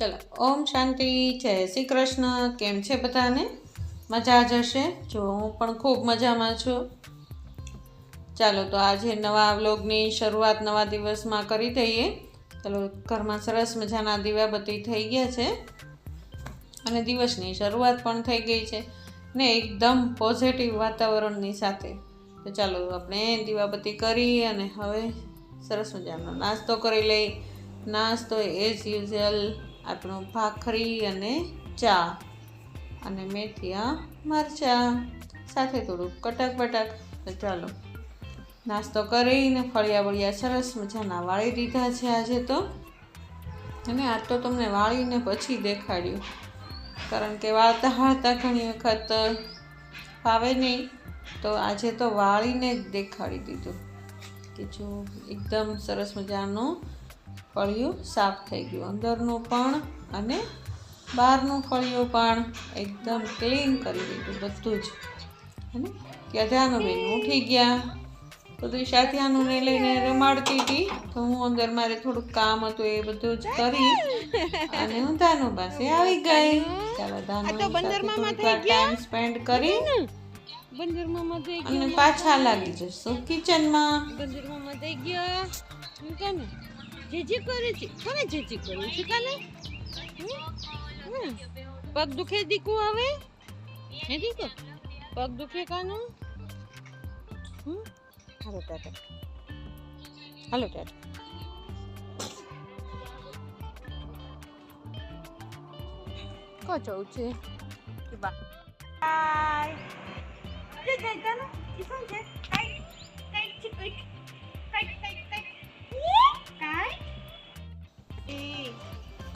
ચલો, ઓમ શાંતિ, જય શ્રી કૃષ્ણ. કેમ છે બધાને? મજા જ હશે? જો, હું પણ ખૂબ મજામાં છું. ચાલો, તો આજે નવા વ્લોગની શરૂઆત નવા દિવસમાં કરી દઈએ. ચાલો, ઘરમાં સરસ મજાના દીવાબત્તી થઈ ગયા છે. અને દિવસની શરૂઆત પણ થઈ ગઈ છે. ને એકદમ પોઝિટિવ વાતાવરણની સાથે. તો ચાલો, આપણે દીવાબત્તી કરી અને હવે સરસ મજાનો નાસ્તો કરી લઈ નાસ્તો એઝ યુઝ્યુઅલ આપણો ભાખરી અને ચા અને મેથીયા મરચાં, સાથે થોડુંક કટક બટક. ચાલો, નાસ્તો કરીને ફળિયા વળિયા સરસ મજાના વાળી દીધા છે આજે તો. અને આ તો તમને વાળીને પછી દેખાડ્યું. કારણ કે વાળતા વાળતા ઘણી વખત ફાવે નહીં. તો આજે તો વાળીને જ દેખાડી દીધું. કે જો, એકદમ સરસ મજાનું ફળિયું સાફ થઈ ગયું. અંદરનું પણ અને બહારનું ફળિયું પણ એકદમ ક્લીન કરી દીધું બધું જ. અને બેન ઉઠી ગયા. દિશા ધ્યાનુંને લઈને રમાડતી હતી. તો હું અંદર મારે થોડુંક કામ હતું એ બધું જ કરી અને હું ધાનુ પાસે આવી ગઈ. ચાલો ધાનુ ટાઈમ સ્પેન્ડ કરી. અને પાછા લાગી જશું કિચનમાં બંજરમાં થઈ ગયા. હું કાને જેજી કરે છે કોને જેજી કરે છે કાને હમ? હમ. પગ દુખે દીકુ હવે હે દીકો પગ દુખે કાનું હમ? હાલો ટાટા હાલો ટાટા કો જવું છે કે બા બાય જે જાય તને ઈ શું છે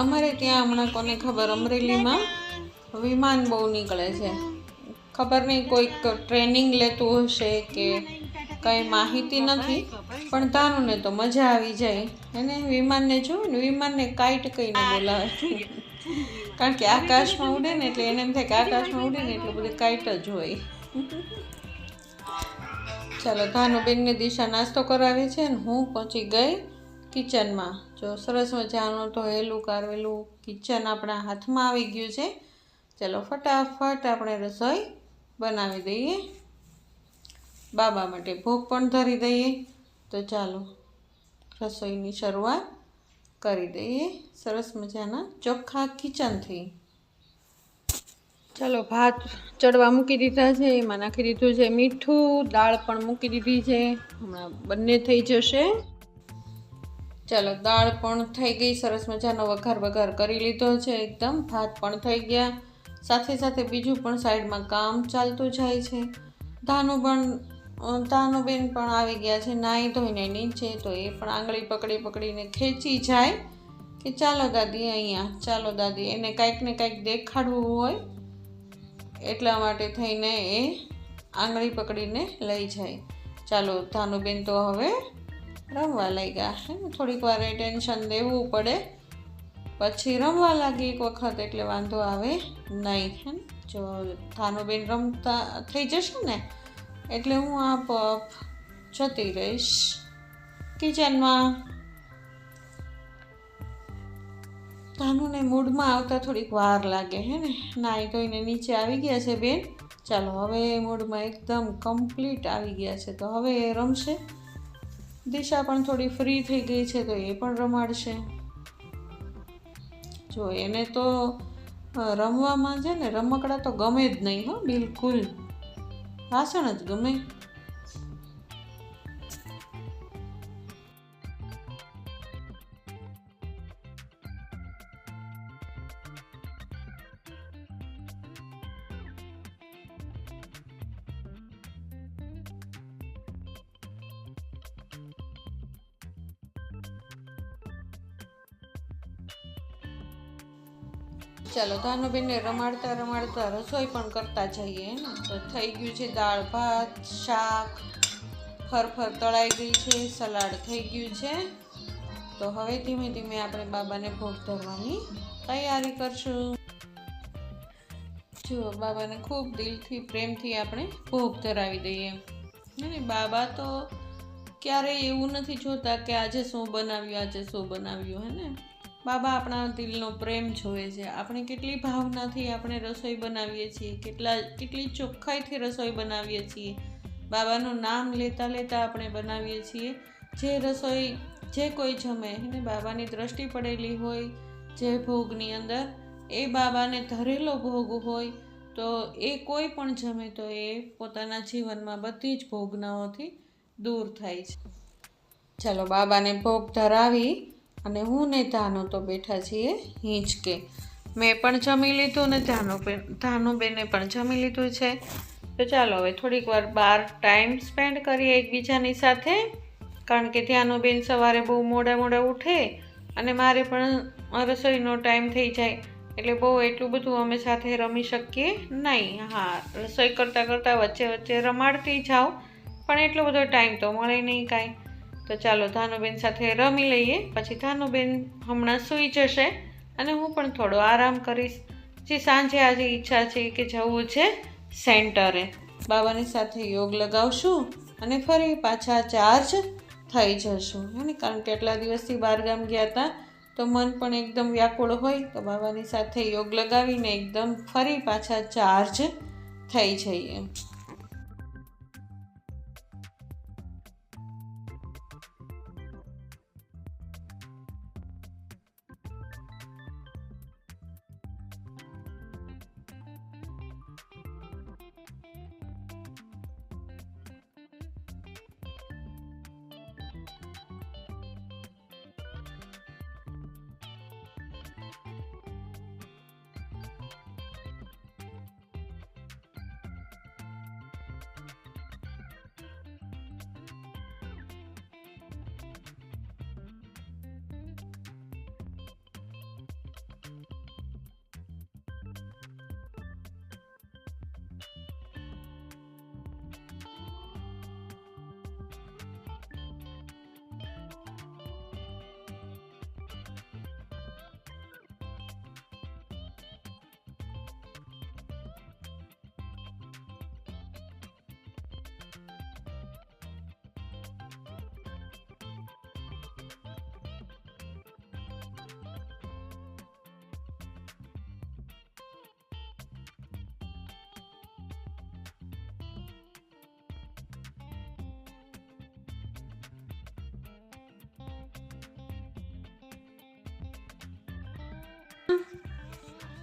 અમારે ત્યાં હમણાં કોને ખબર, અમરેલીમાં વિમાન બહુ નીકળે છે. ખબર નહીં કોઈક ટ્રેનિંગ લેતું હશે કે કંઈ માહિતી નથી, પણ તારુંને તો મજા આવી જાય. એને વિમાનને જોયું ને વિમાનને કાઈટ કહીને બોલાવે કારણ કે આકાશમાં ઉડે ને એટલે એને એમ થાય કે આકાશમાં ઉડે ને એટલે બધું કાઈટ જ હોય. ચાલો ધાનુબેનને દિશા નાસ્તો કરાવે છે ને હું પહોંચી ગઈ કિચનમાં. જો સરસ મજાનું હેલું કારવેલું કિચન આપણા હાથમાં આવી ગયું છે. ચાલો ફટાફટ આપણે રસોઈ બનાવી દઈએ. બાબા માટે ભોગ પણ ધરી દઈએ. તો ચાલો રસોઈની શરૂઆત કરી દઈએ. સરસ મજાના ચોખ્ખા કિચનથી ચાલો ભાત ચડવા મૂકી દીધા છે. એમાં નાખી દીધું છે મીઠું. દાળ પણ મૂકી દીધી છે. હમણાં બંને થઈ જશે. ચાલો, દાળ પણ થઈ ગઈ, સરસ મજાનો વઘાર વઘાર કરી લીધો છે એકદમ. ભાત પણ થઈ ગયા. સાથે સાથે બીજું પણ સાઈડમાં કામ ચાલતું જાય છે. ધાનું પણ ધાનુબેન પણ આવી ગયા છે નાહી ધોઈને નીચે, તો એ પણ આંગળી પકડી પકડીને ખેંચી જાય કે ચાલો દાદી અહીંયા, ચાલો દાદી. એને કાંઈક ને કાંઈક દેખાડવું હોય એટલા માટે થઈને એ આંગળી પકડીને લઈ જાય. ચાલો, ધાનુબેન તો હવે રમવા લાગ્યા ને થોડીક વાર એ ટેન્શન દેવું પડે. પછી રમવા લાગી એક વખત, એટલે વાંધો આવે નહીં હે જો થાનુબેન રમતા થઈ જશે ને, એટલે હું આપ જતી રહીશ. કિચનમાં. ધાનુને મૂડમાં આવતા થોડીક વાર લાગે હે ને. નાહી ધોઈને નીચે આવી ગયા છે બેન. ચાલો, હવે મૂડમાં એકદમ કમ્પ્લીટ આવી ગયા છે. તો હવે રમશે. દિશા પણ થોડી ફ્રી થઈ ગઈ છે તો એ પણ રમાડશે. જો એને તો રમવામાં છે ને રમકડા તો ગમે જ નહીં હો, બિલકુલ. વાસણ જ ગમે. ચાલો, ધાનુબેનને રમાડતા રમાડતા રસોઈ પણ કરતા જઈએ ને તો થઈ ગયું છે દાળ, ભાત, શાક ફરફર તળાઈ ગઈ છે, સલાડ થઈ ગયું છે. તો હવે ધીમે ધીમે આપણે બાબાને ભોગ ધરવાની તૈયારી કરશું. જુઓ, બાબાને ખૂબ દિલથી, પ્રેમથી આપણે ભોગ ધરાવી દઈએ. નહીં બાબા તો ક્યારેય એવું નથી જોતા કે આજે શું બનાવ્યું, આજે શું બનાવ્યું, હે ને? બાબા આપણા દિલનો પ્રેમ જોવે છે. આપણે કેટલી ભાવનાથી આપણે રસોઈ બનાવીએ છીએ, કેટલા, કેટલી ચોખ્ખાઈથી રસોઈ બનાવીએ છીએ. બાબાનું નામ લેતા લેતા આપણે બનાવીએ છીએ. જે રસોઈ, જે કોઈ જમે, એને બાબાની દ્રષ્ટિ પડેલી હોય, જે ભોગની અંદર એ બાબાને ધરેલો ભોગ હોય, તો એ કોઈ પણ જમે તો એ પોતાના જીવનમાં બધી જ ભોગનાઓથી દૂર થાય છે. ચાલો બાબાને ભોગ ધરાવી અને હું ને ધાનો તો બેઠા છીએ હિંચકે. મેં પણ જમી લીધું ને ધાનો ધાનુબેને પણ જમી લીધું છે. તો ચાલો હવે થોડીક વાર બહાર ટાઈમ સ્પેન્ડ કરીએ એકબીજાની સાથે, કારણ કે ધ્યાનુબેન સવારે બહુ મોડા મોડા ઉઠે અને મારે પણ રસોઈનો ટાઈમ થઈ જાય. એટલે બહુ એટલું બધું અમે સાથે રમી શકીએ નહીં. હા, રસોઈ કરતાં કરતાં વચ્ચે વચ્ચે રમાડતી જાઓ પણ એટલો બધો ટાઈમ તો મળે નહીં કાંઈ. તો ચાલો ધાનુબેન સાથે રમી લઈએ. પછી ધાનુબેન હમણાં સૂઈ જશે અને હું પણ થોડો આરામ કરીશ. જે સાંજે આજે ઈચ્છા છે કે જવું છે સેન્ટરે. બાબાની સાથે યોગ લગાવશું અને ફરી પાછા ચાર્જ થઈ જશું. હે ને? કારણ કે એટલા દિવસથી બહારગામ ગયા હતા તો મન પણ એકદમ વ્યાકુળ હોય. તો બાબાની સાથે યોગ લગાવીને એકદમ ફરી પાછા ચાર્જ થઈ જઈએ.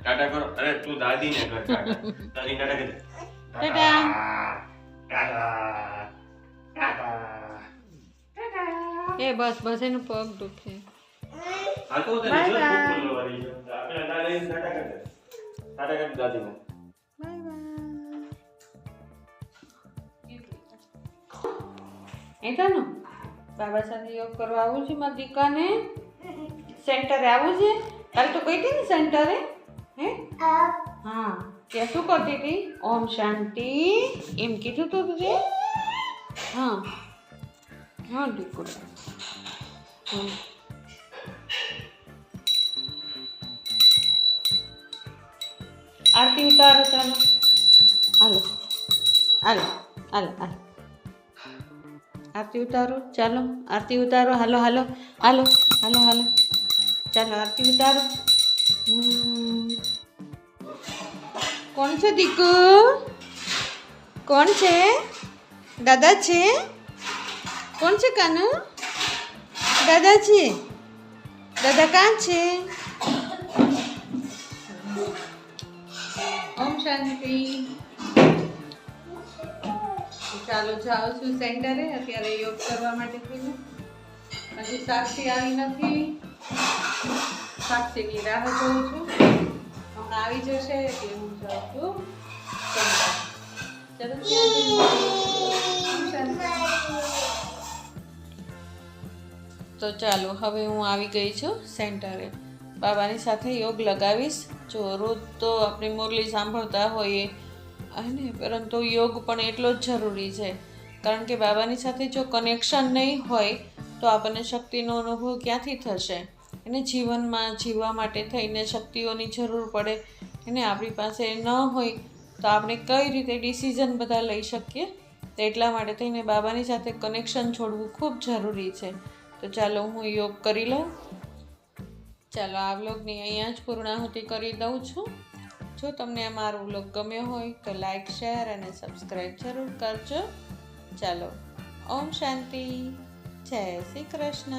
ટાટા કરો. અરે તું દાદી ને કર દાદી ટાટા કરી ટાટા. ટાટા. ટાટા. એ બસ બસ એનું પગ દુખે. આ તો તને જો બોલવાની છે. આપણે દાદીને ટાટા કરી ટાટા કરી દે દાદીને. Bye bye. એ તાનો બાબા સાથે યોગ કરવા આવું છે મારી દીકરાને સેન્ટરે આવું છે? કાલે તો કહી હતી ને સેન્ટરે? હે હા ત્યાં શું કરતી હતી ઓમ શાંતિ એમ કીધું તું તુજે હા હા દીકરો હમ આરતી ઉતારો ચાલો હાલો હાલો હાલો હાલો આરતી ઉતારો ચાલો આરતી ઉતારો હાલો હાલો હાલો હાલો હાલો ચાલો આરતી ઉતારો હમ. કોણ છે દીકુ? કોણ છે? દાદા છે? કોણ છે કાનુ? દાદા છે. દાદા કાં છે? ઓમ શાંતિ. ચાલો જાઉં છું સેન્ટરે. અત્યારે યોગ કરવા માટે થઈને. હજી સાક્ષી આવી નથી. સાક્ષીની રાહ જોઉં છું. હમણાં આવી જશે એટલે હું જાઉં છું? ચલો. તો ચાલો હવે હું આવી ગઈ છું સેન્ટરે. બાબાની સાથે યોગ લગાવીશ. જો રોજ તો આપણે મુરલી સાંભળતા હોઈએ. અને પરંતુ યોગ પણ એટલો જ જરૂરી છે. કારણ કે બાબાની સાથે જો કનેક્શન નહીં હોય તો આપણને શક્તિનો અનુભવ ક્યાંથી થશે? એને જીવનમાં જીવવા માટે થઈને શક્તિઓની જરૂર પડે. એને આપણી પાસે ન હોય તો આપણે કઈ રીતે ડિસિઝન બધા લઈ શકીએ? તો એટલા માટે થઈને બાબાની સાથે કનેક્શન છોડવું ખૂબ જરૂરી છે. તો ચાલો હું યોગ કરી લઉં. ચાલો આ વ્લોગની અહીંયા જ પૂર્ણાહુતિ કરી દઉં છું. જો તમને આ મારો વ્લોગ ગમ્યો હોય તો લાઈક શેર અને સબસ્ક્રાઈબ જરૂર કરજો. ચાલો, ઓમ શાંતિ. જય શ્રી કૃષ્ણ.